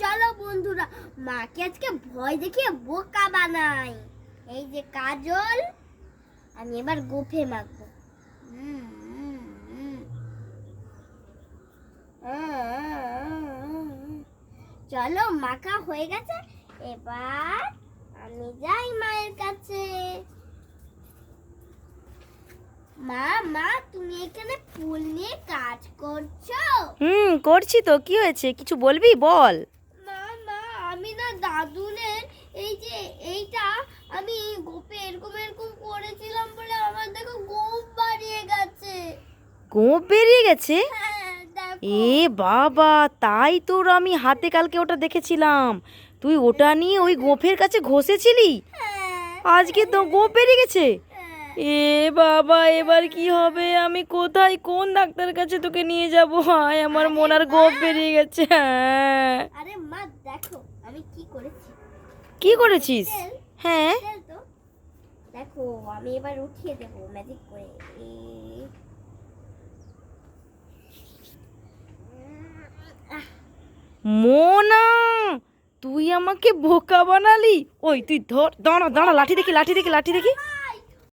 চলো বন্ধুরা, মাকে আজকে ভয় দেখিয়ে বোকা বানাই। এই যে কাজল, আমি এবার গোফে মাখবো। চলো, মাখা হয়ে গেছে। এবার আমি যাই মায়ের কাছে। মা মা, তুমি এখানে ফুল নিয়ে কাজ করছ? হুম, করছি তো, কি হয়েছে? কিছু বলবি? বল। দাদুনের এই যে এইটা আমি গোপে এরকম এরকম করেছিলাম বলে আমার দেখো গোপ বাড়িয়ে গেছে। গোপ বেরিয়ে গেছে? হ্যাঁ এ বাবা তাই তোর আমি হাতে কালকে ওটা দেখেছিলাম। তুই ওটা নিয়ে ওই গোফের কাছে ঘষেছিলি? হ্যাঁ, আজকে তো গোপ বেরিয়ে গেছে? হ্যাঁ। এ বাবা এবার কি হবে? আমি কোথায় কোন ডাক্তারের কাছে তোকে নিয়ে যাব? হায় আমার মনার গোপ বেরিয়ে গেছে হ্যাঁ। আরে মা দেখো। আমি কি করেছি? কি করেছিস? হ্যাঁ। দেখো আমি এবার উঠিয়ে দেবো ম্যাজিক করে। মোনা তুই আমাকে বোকা বানালি? ওই তুই ধর দাঁড়া দাঁড়া লাঠি দেখি লাঠি দেখি লাঠি দেখি।